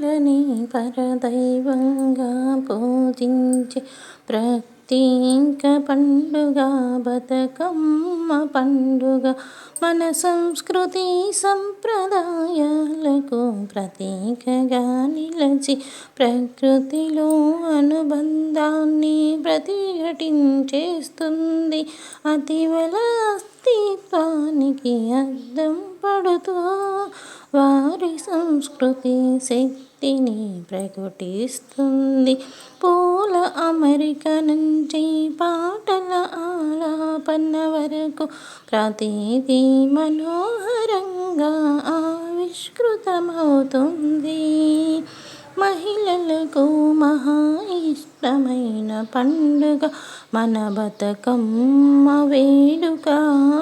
పాలని పరదైవంగా పూజించే ప్రత్యేక పండుగ బతుకమ్మ పండుగ. మన సంస్కృతి సంప్రదాయాలకు ప్రతీకగా నిలిచి ప్రకృతిలో అనుబంధాన్ని ప్రతిఘటించేస్తుంది. అతివల అస్తిత్వానికి అర్థం పడుతూ వారి సంస్కృతి శక్తిని ప్రకటిస్తుంది. పూల అమెరిక నుంచి పాటల ఆలాపన వరకు ప్రతిదీ మనోహరంగా ఆవిష్కృతమవుతుంది. మహిళలకు మహా ఇష్టమైన పండుగ మన బతుకమ్మ వేడుక.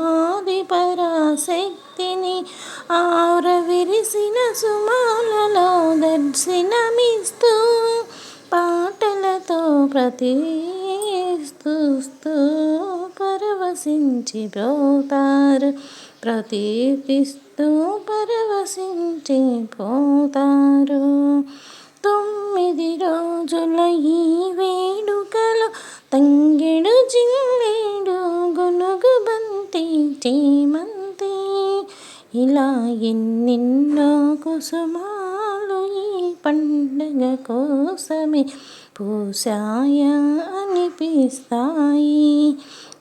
ఆది పరాశక్తిని ఆరవిరిసిన సుమాలలో దర్శనమిస్తూ పాటలతో ప్రతిస్తూ పరవశించి పోతారు. ప్రతిపిస్తూ పరవశించి పోతారు. పది రోజుల ఈ వేడుకలో తంగెడు జిల్లేడు గొనుగు బంతి చేమంతి. ఇలా ఎన్నెన్నో కుసుమాలు ఈ పండగ కోసమే పూసాయ అనిపిస్తాయి.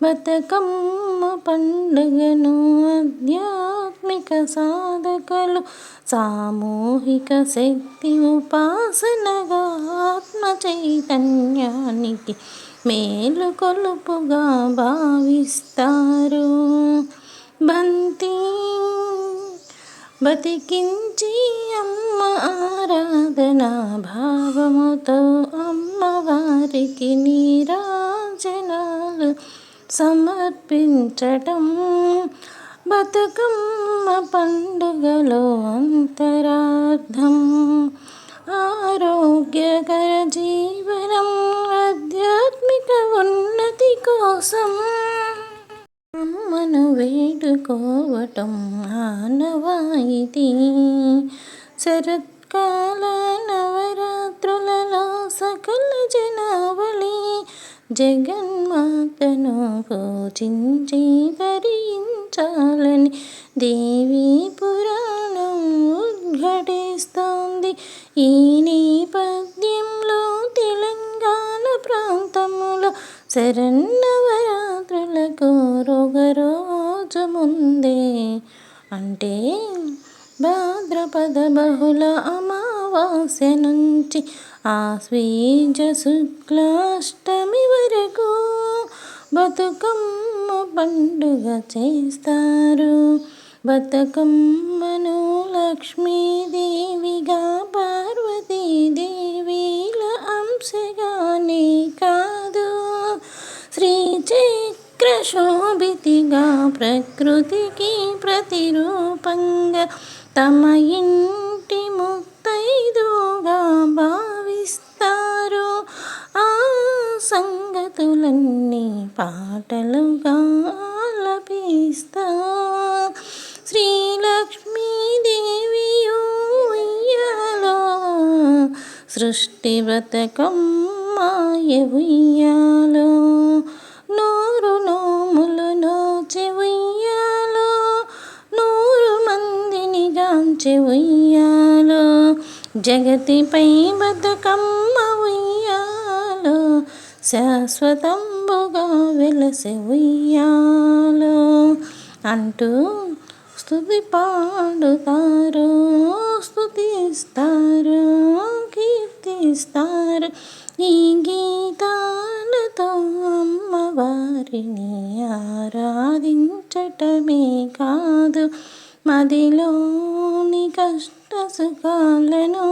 బతుకమ్మ పండుగను ఆధ్యాత్మిక సాధకులు సామూహిక శక్తి ఉపాసనగా ఆత్మ చైతన్యానికి మేలు కొలుపుగా భావిస్తారు. బంతి బతికించి అమ్మ ఆరాధన భావముతో అమ్మవారికి నీరాజనాలు సమర్పించటం బతుకమ్మ పండుగలో అంతరార్థం. ఆరోగ్యకర జీవనం ఆధ్యాత్మిక ఉన్నతి కోసం అమ్మను వేడుకోవటం ఆనవాయితీ శరత్కాల నవరాత్రులలో సకల జనావళి జగన్ మాతను పూజించి భరించాలని దేవీ పురాణం ఉద్ఘటిస్తోంది. ఈ నేపథ్యంలో తెలంగాణ ప్రాంతంలో శరన్నవరాత్రులకు రోజు ముందే అంటే భాద్రపద బహుళ అమావాస్య నుంచి ఆశ్వీజ శుక్లాష్టమి వరకు బతుకమ్మ పండుగ చేస్తారు. బతుకమ్మను లక్ష్మీదేవిగా పార్వతీదేవిల అంశగానే కాదు. శ్రీచక్ర శోభితిగా ప్రకృతికి ప్రతిరూపంగా తమ ఇంటి సంగతులన్నీ పాటలుగా లభిస్తా శ్రీలక్ష్మీదేవియు సృష్టి వ్రతకమ్మాయ ఉయ్యాలో నూరు నోములు నోచి ఉయ్యాలో నూరు మందిని గాంచి ఉయ్యాలో జగతిపై బతుకమ్మ శాశ్వతంబుగా వెలసి ఉయ్యాలో అంటూ స్థుతి పాడుతారు స్థుతిస్తారు కీర్తిస్తారు ఈ గీతాలతో అమ్మవారిని ఆరాధించటమే కాదు మదిలోని కష్ట సుఖాలను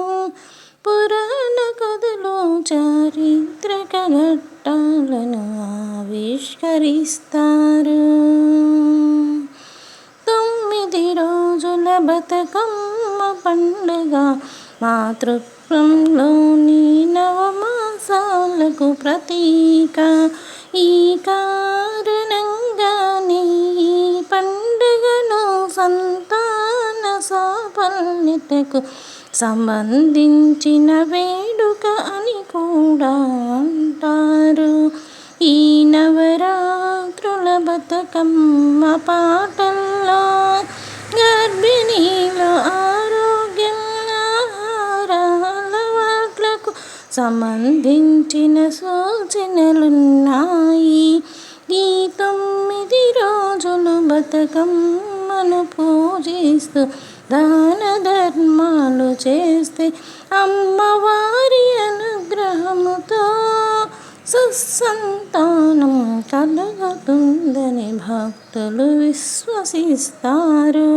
పురాణ కథలో చారి ఆవిష్కరిస్తారు తొమ్మిది రోజుల బతుకమ్మ పండుగ మాతృత్వంలోని నవమాసాలకు ప్రతీక. ఈ కారణంగానే ఈ పండుగను సంతాన సాఫల్యతకు సంబంధించిన వేడుక అని కూడా అంటారు. ఈ నవరాత్రుల బతుకమ్మ పాటల్లో గర్భిణీల ఆరోగ్యం అలవాట్లకు సంబంధించిన సూచనలున్నాయి. ఈ తొమ్మిది రోజులు బతుకమ్మను పూజిస్తూ దాన ధర్మాలు చేస్తే అమ్మవారి అనుగ్రహముతో సుసంతానం కలుగుతుందని భక్తులు విశ్వసిస్తారు.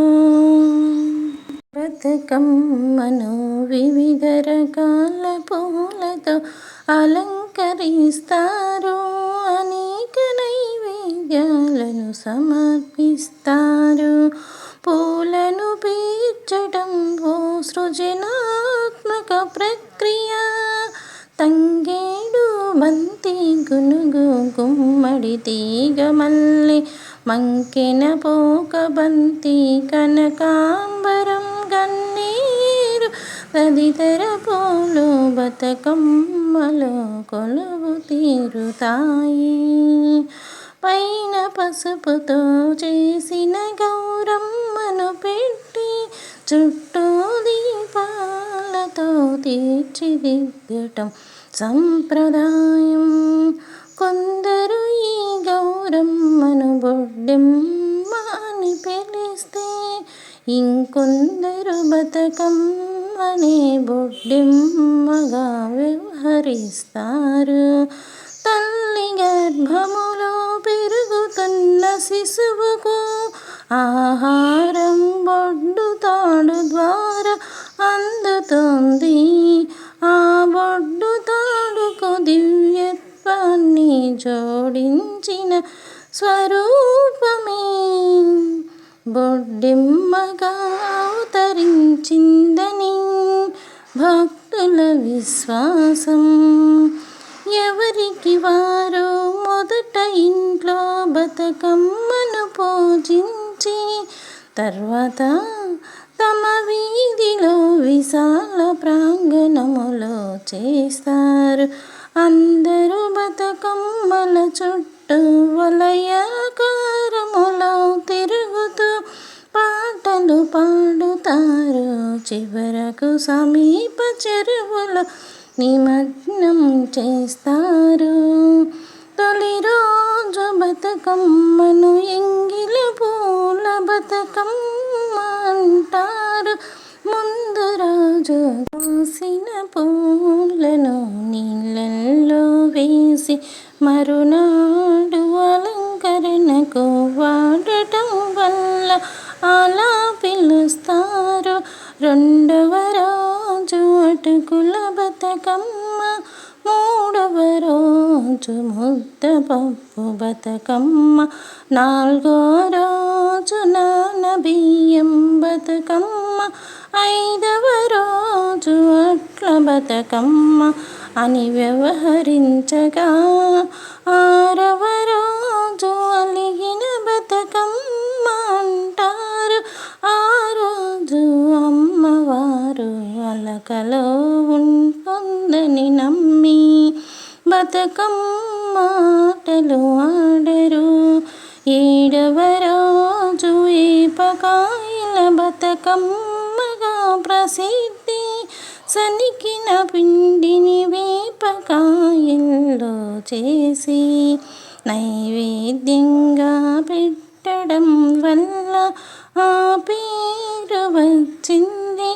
బ్రతకమ్మను వివిధ రకాల పూలతో అలంకరిస్తారు. అనేక నైవేద్యాలను సమర్పిస్తారు. పూలను పీర్చడం ఓ సృజనాత్మక ప్రక్రియ. తంగే బంతి గునుగు గుమ్మడి తీగ మల్లి మంకెన పోక బంతి కనకాంబరం గన్నీరు తదితర పూలు బతుకమ్మలో కొలువు తీరుతాయి. పైన పసుపుతో చేసిన గౌరమ్మను పెట్టి చుట్టూ దీపాలతో తీర్చిదిద్దటం. సంప్రదాయం. కొందరు ఈ గౌరమ్మను బొడ్డెమ్మ అని పిలిస్తే ఇంకొందరు బతుకమ్మనే బొడ్డెమ్మగా వ్యవహరిస్తారు. తల్లి గర్భములో పెరుగుతున్న శిశువుకు ఆహారం బొడ్డు తాడు ద్వారా అందుతుంది. ఆ దివ్యత్వాన్ని జోడించిన స్వరూపమే. బొడ్డెమ్మగా అవతరించిందని భక్తుల విశ్వాసం. ఎవరికి వారు మొదట ఇంట్లో బతుకమ్మను పూజించి తర్వాత తమ వీధిలో విశాల ప్రాంగణములో చేస్తారు. అందరూ బతుకమ్మల చుట్టూ వలయాకారములో తిరుగుతూ పాటలు పాడుతారు. చివరకు సమీప చెరువులో నిమగ్నం చేస్తారు. తొలి రోజు బతుకమ్మను ఎంగిలి పూల బతుకమ్మ అంటారు. ముందు రాజు కోసిన పూలను నీళ్ళల్లో వేసి మరునాడు అలంకరణకు వాడటం వల్ల అలా పిలుస్తారు. రెండవ రోజు అటుకుల బతకమ్మ మూడవ రోజు ముద్ద పప్పు బతకమ్మ నాలుగో రోజు నాన బియ్యం బతుకమ్మ ఐదవ రోజు అట్ల బతుకమ్మ అని వ్యవహరించగా ఆరవ రోజు అలిగిన బతకమ్మ అంటారు. ఆ రోజు అమ్మవారు అలకలో ఉంటుందని నమ్మి బతుకమ్మ ఆటలు ఆడరు. ఏడవ రోజు ఏపకాయల బతకమ్మ ప్రసిద్ధి సనికిన పిండిని వేపకాయల్లో చేసి నైవేద్యంగా పెట్టడం వల్ల ఆ పేరు వచ్చింది.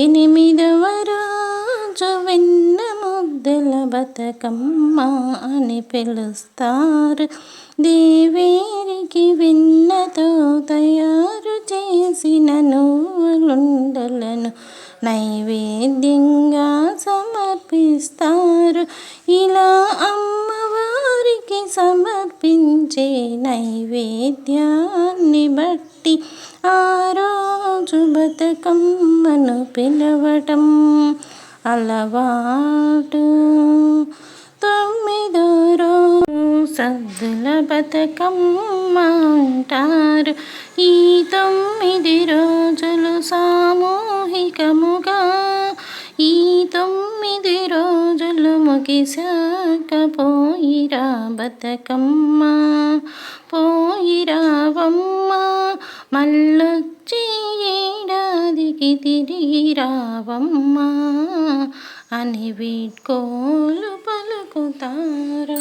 ఎనిమిదవ రోజు వెన్న ముద్దల బతుకమ్మ అని పిలుస్తారు. దేవీ బతుకమ్మను పిలవటం అలవాటు. తొమ్మిదో రోజు సద్దుల బతుకమ్మ అంటారు. ఈ తొమ్మిది రోజులు సామూహికముగా ఈ తొమ్మిది రోజులు ముగిసాక పోయిరా బతుకమ్మ పోయిరావమ్మ. మళ్ళొచ్చి ఏడాదికి తిరిగి రావమ్మా అని వీడ్కోలు పలుకుతారు.